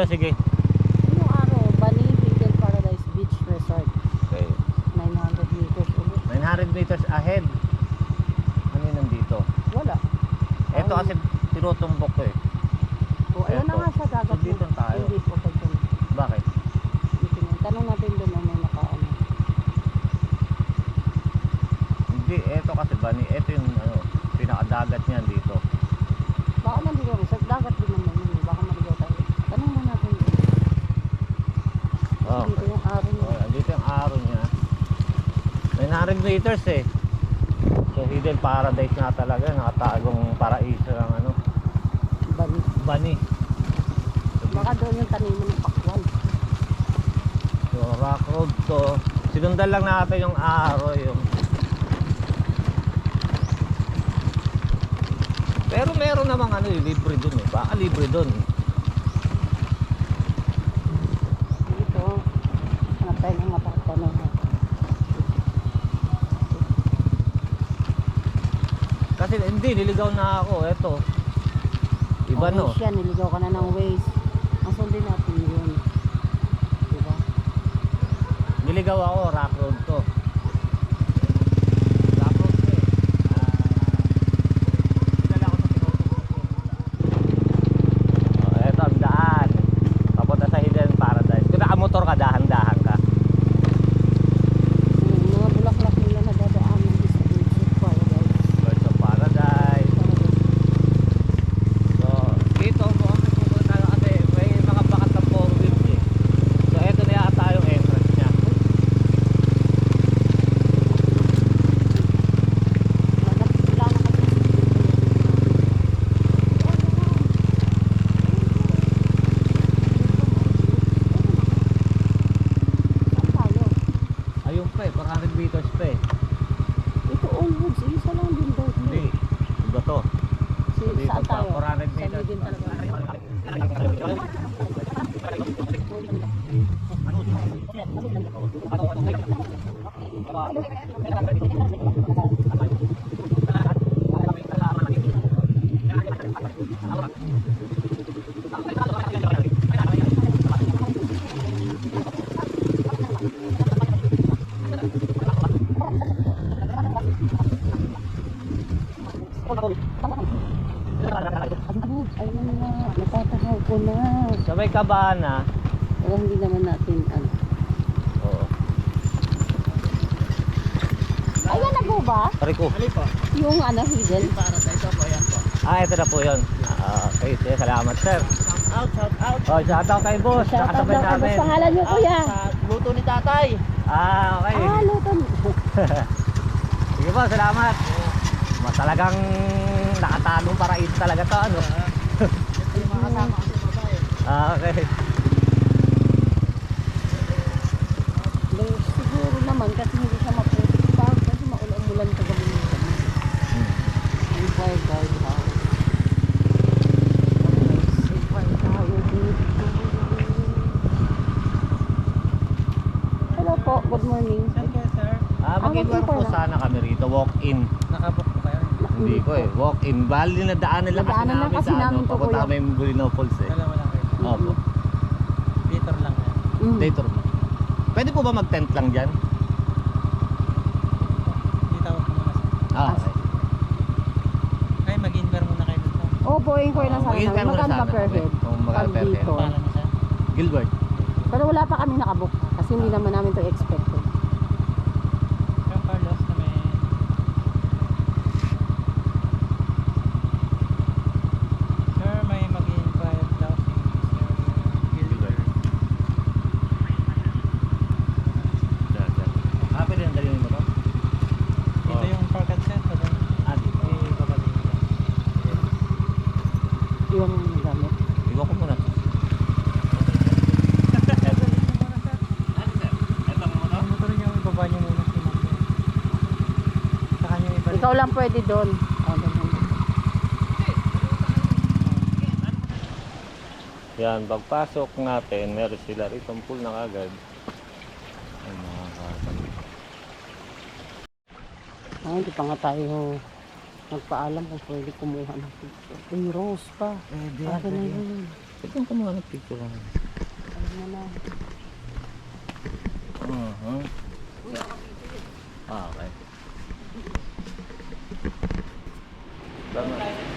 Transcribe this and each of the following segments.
siya, sige. Yung ano, araw, Bani Hidden Paradise Beach Resort. Okay. 900 meters ulit. 900 meters ahead. Ano yun nandito? Wala. Ito kasi tinutumbok ko eh. O, ayun na nga siya dagat. So, dito tayo. Hindi po pag Bakit? Dito na. Tanong natin doon ano yung nakaano. Hindi, ito kasi Bani, ito yung ano, pinakadagat niyan dito. Baka nandito rin. Sa dagat din naman. Baka Oh. Dito yung araw niya. Oh, dito yung araw niya. 900 meters eh. So hidden paradise na talaga, nakatagong paraiso ng ano. Bani. Bani. So, Baka doon yung taniman ng pakwan. So rock road to. Sinundan lang natin yung araw yung Pero meron namang ano, libre doon eh. Baka libre doon. Eh. Tayo ng matatanong. Kasi hindi, niligaw na ako. Eto. Iba no? Siya, niligaw ka na ng ways. Ang sundin natin yun. Diba? Niligaw ako, rock road to. Rock road to eh. Ah, dinala ako sa tinuturo ko. Oh, eto ang daan. Papunta sa Hidden Paradise. Kung nakamotor ka, dahan-dahan ka. Yung mga bulaklak nila na dadaan ng isa dito. Paradise. Birds of Paradise. So, dito mo ang pupunta tayo kasi may mga bakat ng four wheels eh. So, eto na yata yung entrance niya. Wala na kasi. Saan tayo? Ayun pa eh, 400 meters pa eh. Ito all woods. Isa lang din daw. Hindi, iba to. Si, Dito saan pa, tayo? 400 Sa meters. din talaga. Ayun na, natatahaw ko na. Sa may kabana, Pero hindi naman natin, ano. oo. Ayan na po ba? Pare ko. Yung ano, hidden? Ah, ito na po yun. Ah, okay, sige, salamat sir. Out, shout out. Oh, shout out kay boss. Shout out daw. Ano namin. pangalan niyo, kuya? Sa luto ni tatay. Ah, okay. Ah, luton. Sige po, salamat. Ma talagang nakatagong paraiso talaga to, ano? Ito yung mga kasama ko sa babae. Ah, okay. May siguro naman kasi hindi siya maputi pa kasi maulan-ulan kagabi nito. Hmm. Ang house. Dito. Hello po, good morning. Kayo, sir? Ah, Ah, mag-inquire po sana kami rito, walk-in. Nakabook po kayo. Hindi ko eh, walk-in. Bali na daanan lang kasi namin kasi sa ano, namin to, papunta kami yung Bulinaw Falls eh. Lang. Opo. Later lang yan. Mm. Day tour mo. Pwede po ba mag-tent lang dyan? Hindi tawag ko muna, sir. Ah, okay. Ay, mag-inquire muna kayo dito. Opo, inquire lang Oh, sana. mag-inquire muna Magkano per kami. head? Kung magkano Pag per head. dito. Gilbert. Pero wala pa kami nakabook kasi hindi naman namin to expected. Sir Carlos na may... Sir, may mag-inquire daw si Mr. Gilbert. Sir, sir. Ah, pwede nang dalhin mo to? Dito yung parkat, sir. Sa doon. Ah, dito. Eh, babalik ko. Yung gamit. Iwan ko muna. Ang motor niya, ibaba niyo muna si Ma'am. Sa kanya ibalik. Ikaw lang pwede doon. Oh, doon. Yan, pagpasok natin, meron sila rito pool na kagad. Ay, mga kasama. Ah, hindi pa nga tayo nagpaalam kung pwede kumuha ng picture. Uy, rose pa. Pwede, Akin na yun. Pwede kong kumuha ng picture. Alam mo na. Uh-huh. Ah, okay. Tama. Uy.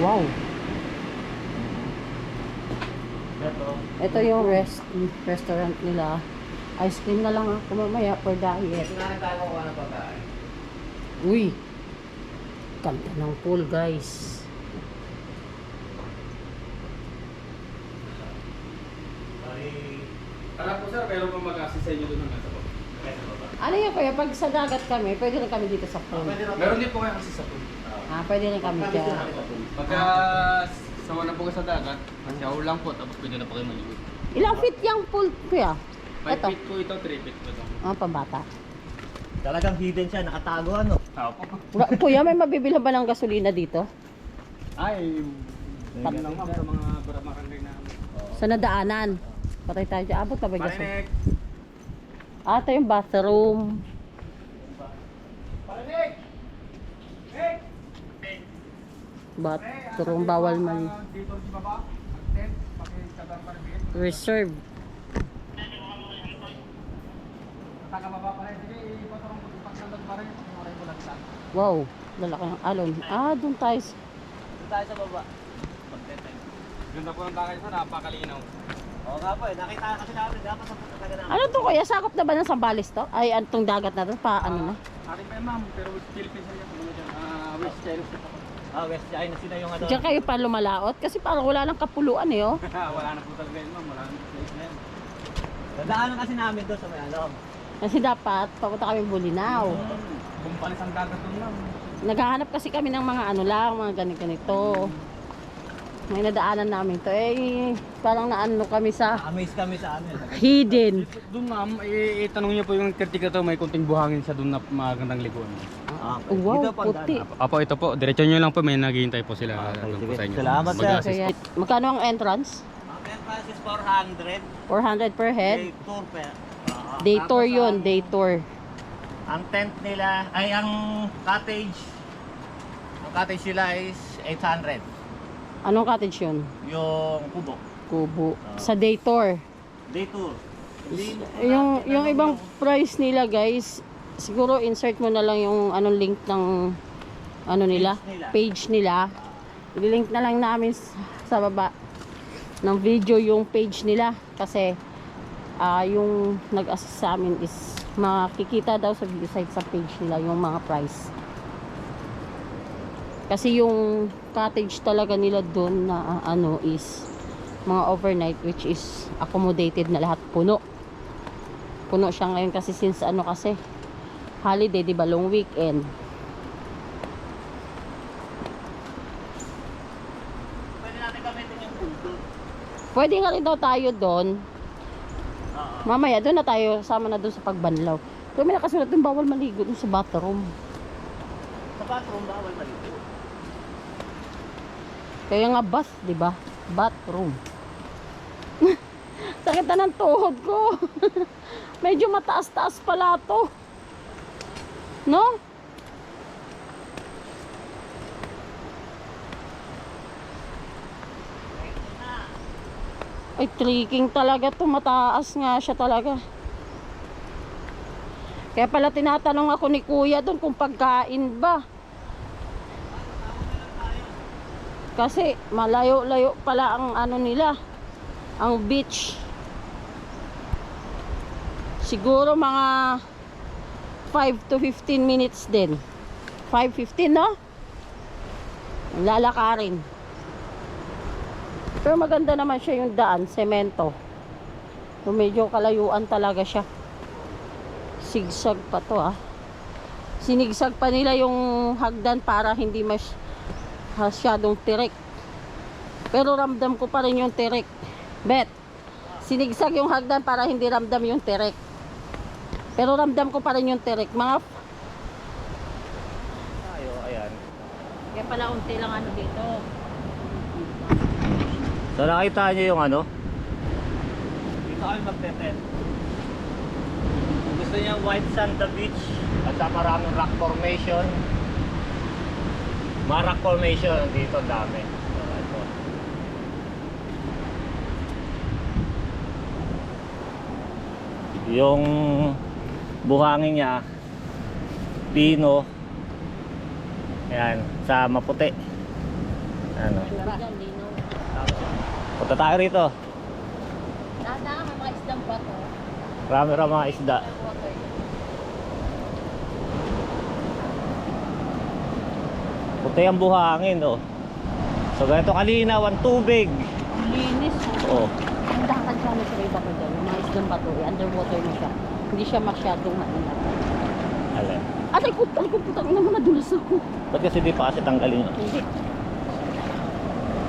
Wow. Ito. Ito yung rest restaurant nila. Ice cream na lang ako mamaya for diet. Na rin tayo kukuha ng pagkain. Uy. Ganda ng pool, guys. Tara po sir, meron pong mag-assist sa inyo doon ng nasa baba. Ano yun kuya? Pag sa dagat kami, pwede rin kami dito sa Ah, pool. Meron din po kayo assist sa pool. Ah, pwede rin kami pool. Pagka sawa na po sa dagat, shower lang po, tapos pwede na po kayo maligo. Ilang feet yung pool, kuya? 5 Ito. feet po ito, 3 feet po ito. Ah, pambata. Talagang hidden siya, nakatago ano. Tao po. Kuya, may mabibilhan ba ng gasolina dito? Ay, yun lang ma'am sa mga baramakangay na. Sa nadaanan. Patay tayo dyan. Abot na ba yung gasolina? Ah, ito yung bathroom. Parinek! Hey! Bathroom, bawal man. Dito si baba, tent, pakisagang paribin. Reserve. Taka baba pa rin, sige, ipatong pagsandag pa rin, pakimuray ko lang sa. Wow, lalaki ng alon. Ah, doon tayo. sa- Doon tayo sa baba. Ganda po ng takay ito, napakalinaw. Oo nga po eh, nakita kasi namin dapat sa namin. Ano to kuya? Sakop na ba ng Sambales to? Ay, antong dagat na to? Pa, ano na? Akin pa ma'am, pero Philippines na yan, ah, West China. Ah, West China sila yung ano. Diyan kayo pa lumalaot? Kasi parang wala lang kapuluan eh, oh. Wala na po talaga yun, ma'am, wala na po place na yan. Dadaanan kasi namin doon sa may ano. Kasi dapat, papunta kami Bulinaw. Kung palis ang dagat doon, ma'am. Naghahanap kasi kami ng mga ano lang, mga ganito-ganito. May nadaanan namin to. Eh, parang naano kami sa Amaze kami sa amin. hidden. Doon ma'am, itanong niyo po yung kritika to, may kunting buhangin sa doon na magandang liguan. Ah, Wow, dito po ang puti. daan. Apo, ito po, diretso niyo lang po, may naghihintay po sila Okay, sige. sa inyo. Salamat, sir. Mag-assist Kaya, magkano ang entrance? Ang entrance is 400. 400 per head. Day tour per. Ah, Day tapos tour yun, ang- day tour. Ang tent nila, ay ang cottage, ang cottage nila is 800. Anong cottage yun? Yung kubo. Kubo. Sa day tour. Day tour. Hindi, Yung, yung ibang price nila guys, siguro insert mo na lang yung anong link ng ano nila, Page nila. I-link na lang namin sa baba ng video yung page nila kasi ah yung nag-assist sa amin is makikita daw sa video site sa page nila yung mga price. Kasi yung cottage talaga nila doon na ah, ano is mga overnight which is accommodated na lahat puno. Puno siya ngayon kasi since ano kasi holiday, 'di ba? Long weekend. Pwede natin gamitin yung doon. Pwede nga rin daw tayo doon. Oo. Mamaya doon na tayo sama na doon sa pagbanlaw. Pero may nakasulat doon bawal maligo doon sa bathroom. Sa bathroom, bawal maligo. Kaya nga bath, 'di ba? Bathroom. Sakit na ng tuhod ko. Medyo mataas-taas pala to. No? Ay, trekking talaga to. Mataas nga siya talaga. Kaya pala tinatanong ako ni kuya doon kung pagkain ba. Kasi malayo-layo pala ang ano nila, ang beach. Siguro mga 5 to 15 minutes din. 5.15 no? Lalakarin. Pero maganda naman siya yung daan, semento. So medyo kalayuan talaga siya. Sigsag pa to ah. Sinigsag pa nila yung hagdan para hindi mas masyadong tirik. Pero ramdam ko pa rin yung tirik. Bet, sinigsag yung hagdan para hindi ramdam yung tirik. Pero ramdam ko pa rin yung tirik. Mga, Ayo, ayan. kaya pala unti lang ano dito. So nakita niyo yung ano? Dito kami magte-tent. Gusto niyo white sand the beach at sa maraming rock formation. Mga rock formation dito dami. So, ito. Yung buhangin niya pino ayan sa maputi ano punta tayo rito Dadaan ang mga isdang bato. marami rin mga isda Water. puti ang buhangin oh so ganito kalinaw ang tubig Linis. oh Ang dakad sa amin sa may bato dyan. Mga isdang bato, eh, underwater na siya. Hindi siya masyadong maingat. alin Atay ko, atay ko, putang ina mo nadulas ako. ba't kasi di pa kasi tanggalin yun Hindi.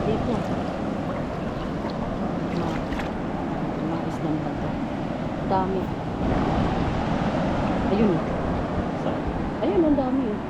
Dito. Mga, isdang bato. Dami. Ayun. oh. so, Ayun, ang dami. oh.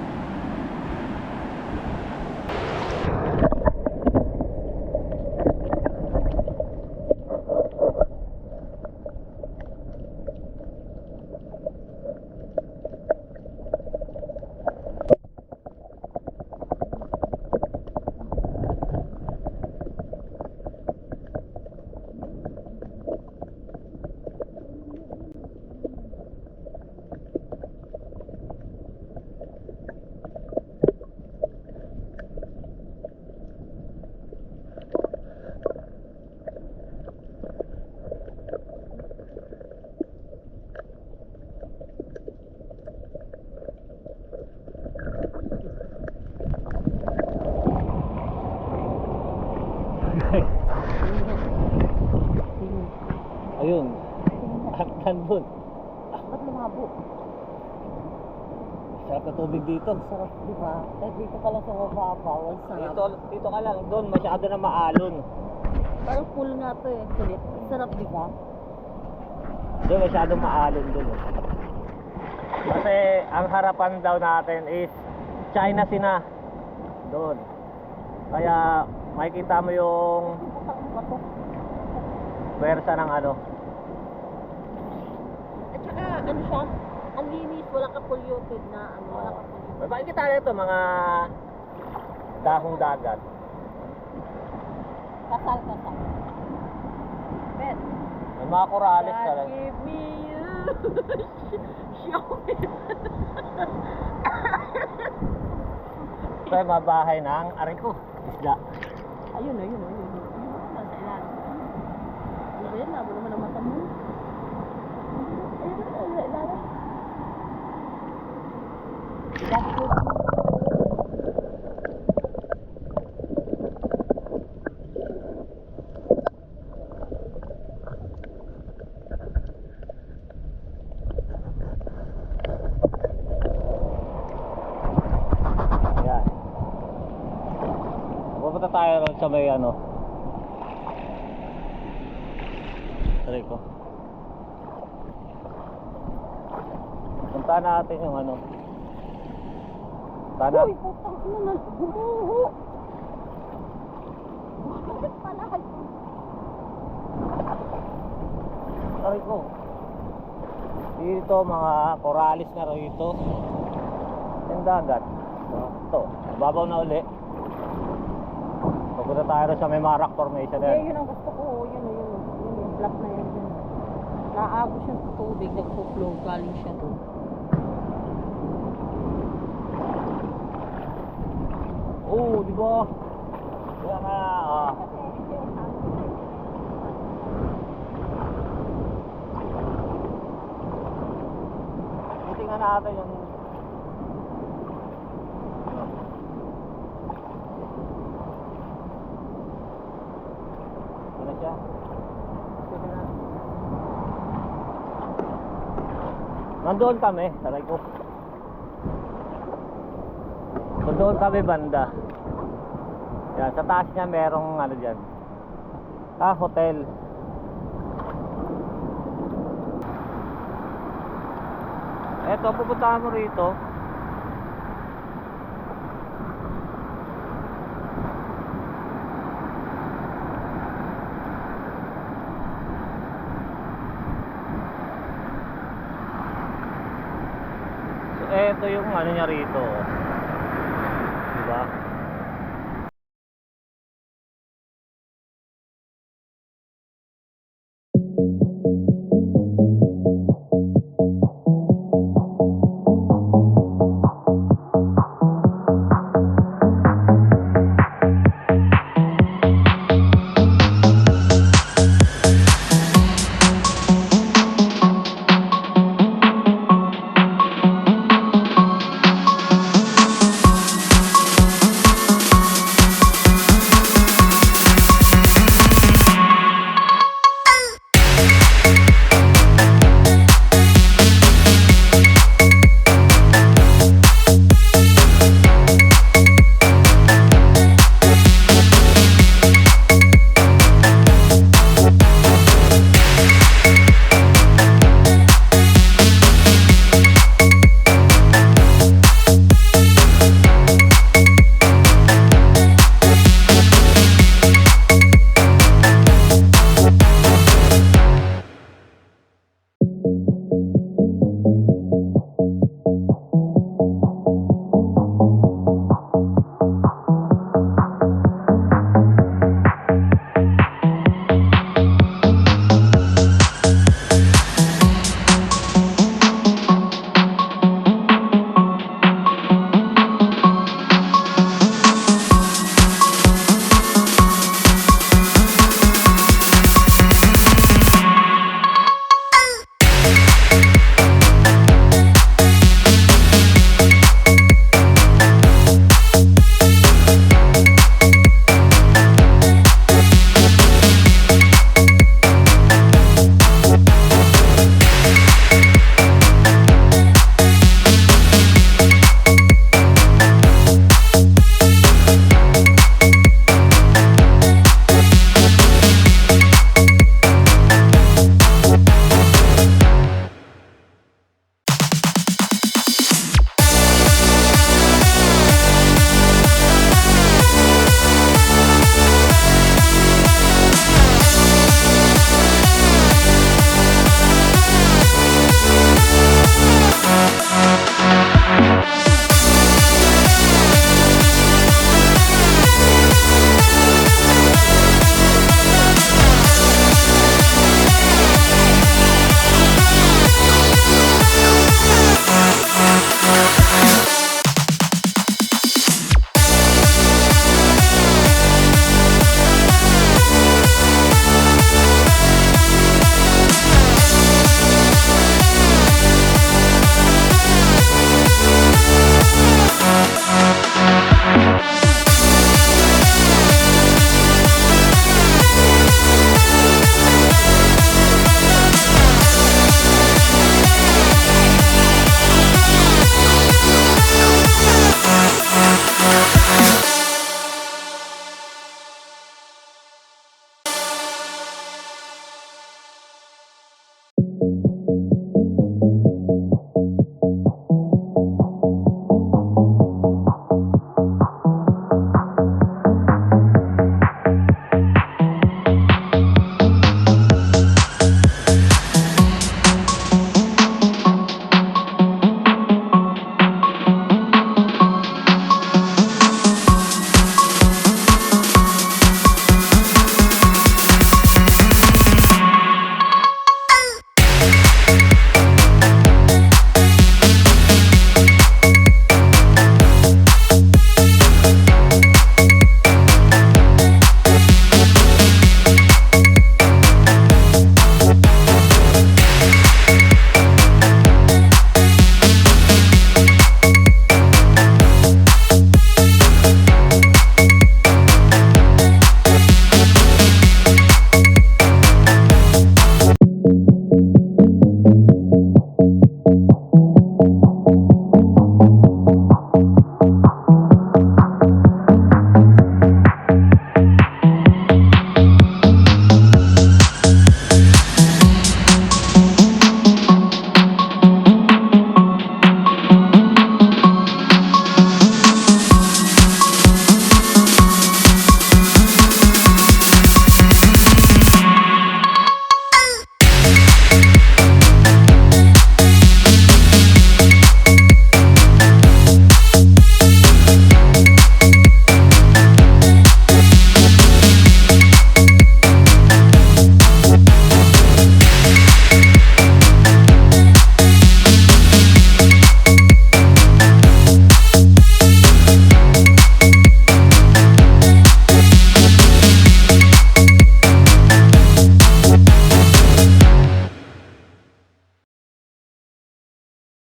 Ayun. ayun hanggang dun Ba't lumabo? sarap na tubig dito sarap, di ba? Eh, dito pala sa mababaw. Ang sarap. dito, dito ka lang doon masyado na maalon Parang pool nga to eh. Kulit. Sarap, di ba? doon masyado maalon doon eh. kasi ang harapan daw natin is China Sina doon kaya makikita mo yung pwersa ng ano ano siya? Ang linis, wala ka polluted na, ano, wala ka polluted. May makikita na ito mga dahong dagat Kasal, kasal. Bet. may mga corales God talaga give me you. Show me. ito yung mga bahay ng isda Ayun, ayun, ayun. Ayun, nasa ilalim. Ano ba yan? Labo naman ang mata mo. Ayun, ayun, sa ilalim. God give me Yan. Pupunta tayo ron sa may ano. Aray ko. Punta natin yung ano. Punta Uy, putang ina na. Gumuho. Bakit pala? Aray ko. Dito mga coralis na rito. Yung dagat. Ito. Babaw na uli. Pupunta tayo sa may mga rock formation yan. yun ang gusto ko. Yun, yun, yun. Yun, yung flat na. Yun. Naagos yung tubig, nagpo-flow, galing siya doon. Oo, di ba? Kaya nga, ah. Buti nga natin yung... Ano? Ito na siya. Nandoon kami, taray ko. So doon kami banda. Yan, sa taas niya merong ano dyan. Ah, hotel. Eto, pupuntahan mo rito. So, eto yung ano niya rito.